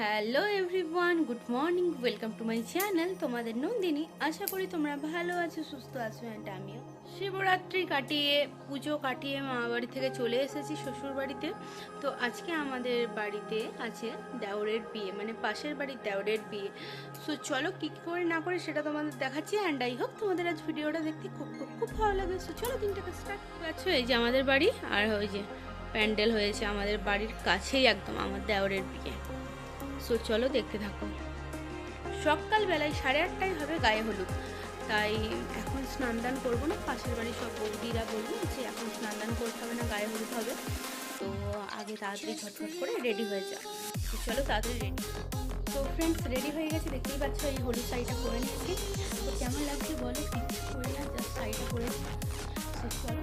Hello everyone, good morning, welcome to my channel, তোমাদের নন্দিনী। আশা করি তোমরা ভালো আছো, সুস্থ আছো অ্যান্ড আমিও। শিবরাত্রি কাটিয়ে, পুজো কাটিয়ে মামা বাড়ি থেকে চলে এসেছি শ্বশুর বাড়িতে। তো আজকে আমাদের বাড়িতে আছে দেওরের বিয়ে মানে পাশের বাড়ির দেওরের বিয়ে। সো চলো কী করে না করে সেটা তোমাদের দেখাচ্ছি অ্যান্ড আই হোপ তোমাদের আজ ভিডিওটা দেখতে খুব খুব খুব ভালো লাগে সো চলো দিনটাকে স্টার্ট আছো এই যে আমাদের বাড়ি, আর ওই যে প্যান্ডেল হয়েছে আমাদের বাড়ির কাছেই একদম আমার দেওরের বিয়ে। সো চলো দেখতে থাকো। সকালবেলায় সাড়ে আটটায় হবে গায়ে হলুদ। তাই এখন স্নান দান করব না, পাশের বাড়ির সব বৌদিরা বলব যে এখন স্নান দান করতে হবে না, গায়ে হলুদ হবে। তো আগে তাড়াতাড়ি ঝটফট করে রেডি হয়ে যা চলো তাড়াতাড়ি রেডি তো ফ্রেন্ডস রেডি হয়ে গেছে, দেখতেই পাচ্ছ এই হলুদ শাড়িটা পরে নিচ্ছি। তো কেমন লাগছে বলো কিছু করে না জাস্ট শাড়িটা পরেছি তো চলো।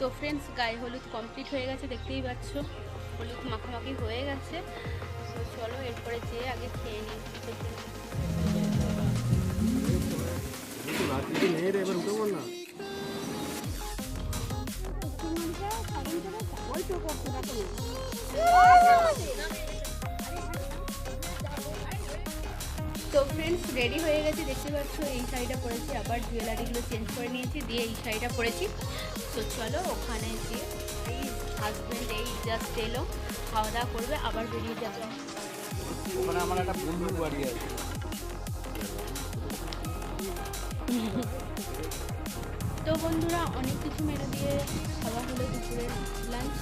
তো ফ্রেন্ডস গায়ে হলুদ কমপ্লিট হয়ে গেছে দেখতেই পাচ্ছ। হলুদ মাখামাখি হয়ে গেছে। তো চলো এরপরে যেয়ে আগে খেয়ে নিই। রাত্রিতে নেই তো ফ্রেন্ডস রেডি হয়ে গেছে দেখতে পাচ্ছ এই শাড়িটা পরেছি আবার জুয়েলারিগুলো চেঞ্জ করে নিয়েছি দিয়ে এই শাড়িটা পরেছি। তো চলো ওখানে গিয়ে এই হাজব্যান্ড এই জাস্ট এলো খাওয়া দাওয়া করবে আবার বেরিয়ে যাবে। ওখানে আমার একটা বন্ধু বাড়ি আছে। তো বন্ধুরা অনেক কিছু মেনু দিয়ে খাওয়া হলো দুপুরে লাঞ্চ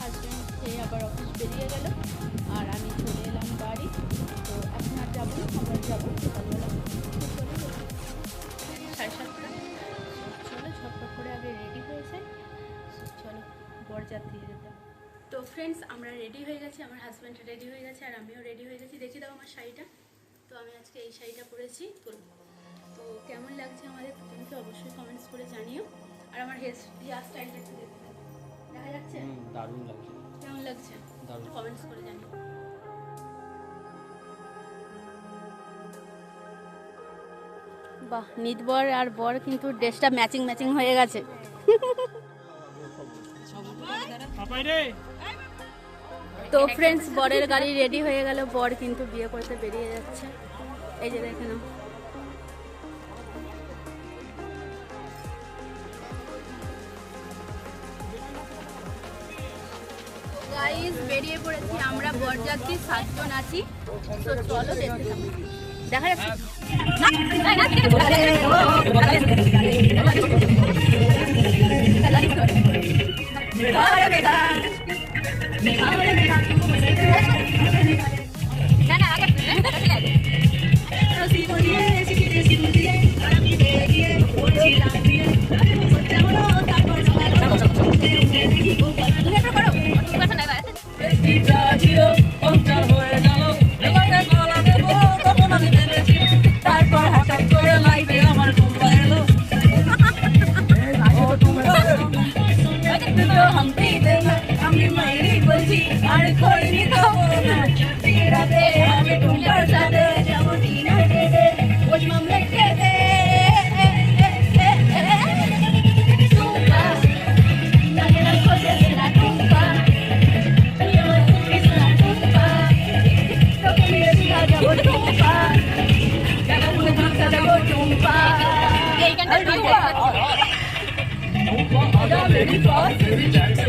হাজব্যান্ড খেয়ে আবার অফিস বেরিয়ে গেল। আর আমি চলে এলাম বাড়ি। তো এখন আর যাব না আবার যাব সকালবেলা। চলো, ঝটপট করে আগে রেডি হয়ে যাই। চলো, বরযাত্রী যেতে। তো ফ্রেন্ডস আমরা রেডি হয়ে গেছি, আমার হাজব্যান্ড রেডি হয়ে গেছে, আর আমিও রেডি হয়ে গেছি। দেখি দাও আমার শাড়িটা। তো আমি আজকে এই শাড়িটা পরেছি। তো কেমন লাগছে আমাদের তুমি অবশ্যই কমেন্টস করে জানিও। আর আমার হেয়ার হেয়ার স্টাইলটা একটু দেখা। যাচ্ছে? দারুণ লাগছে। কেমন লাগছে? কমেন্টস করে জানিও। বাহ নিত বর আর বর কিন্তু ড্রেসটা ম্যাচিং ম্যাচিং হয়ে গেছে। তো ফ্রেন্ডস বরের গাড়ি রেডি হয়ে গেল। বর কিন্তু বিয়ে করতে বেরিয়ে যাচ্ছে। এই যে দেখে নাও। গাইস বেরিয়ে পড়েছি আমরা বরযাত্রী সাতজন আছি তো চলো। দেখা যাচ্ছে এই গানটা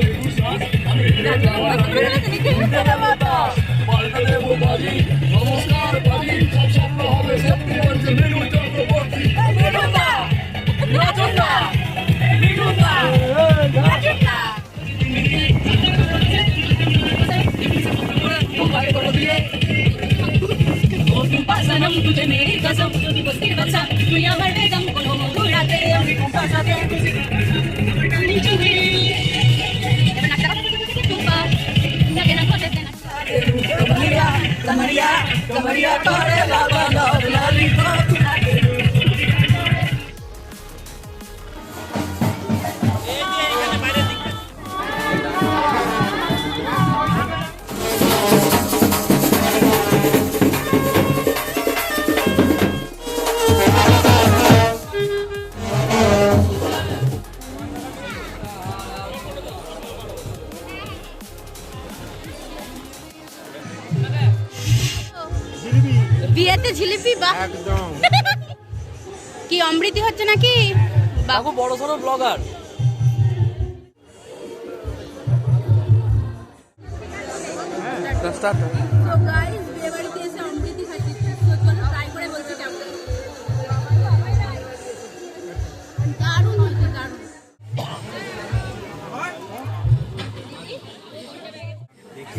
পাল্টা দেবো বাজি নমস্কার বাজি সব স্বপ্ন হবে সত্যি বলছে মিনু চক্রবর্তী सनम तुझे मेरी कसम कुस्ती बच्चा दुनिया भर Camaría, Camaría, corre la banda বিয়েতে ঝিলিপি বা একদম। কি অমৃতি হচ্ছে নাকি? বাবু বড় সরো ব্লগার স্টার্ট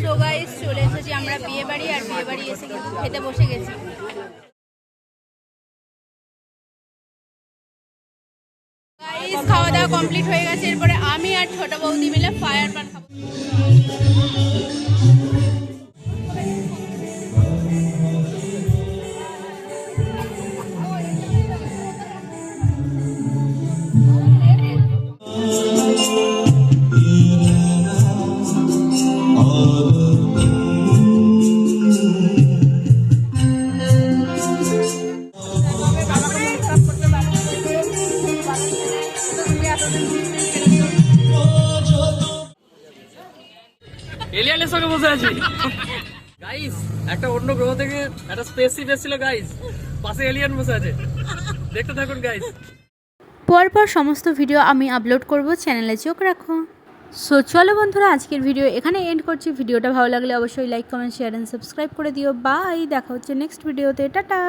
তো গাইস চলে এসেছি, আমরা বিয়ে বাড়ি আর বিয়ে বাড়ি এসে কিন্তু খেতে বসে গেছি। খাওয়া দাওয়া কমপ্লিট হয়ে গেছে, এরপরে আমি আর ছোট বৌদি মিলে ফায়ার পান খাব। এলিয়ানের সঙ্গে বসে আছি। গাইস একটা অন্য গ্রহ থেকে একটা স্পেসশিপ এসেছিল গাইস পাশে এলিয়ান বসে আছে। দেখতে থাকুন গাইস পরপর সমস্ত ভিডিও আমি আপলোড করব চ্যানেলে চোখ রাখো। সো চলো বন্ধুরা আজকের ভিডিও এখানে এন্ড করছি। ভিডিওটা ভালো লাগলে অবশ্যই like comment share and subscribe করে দিও। বাই দেখা হচ্ছে নেক্সট ভিডিওতে টাটা!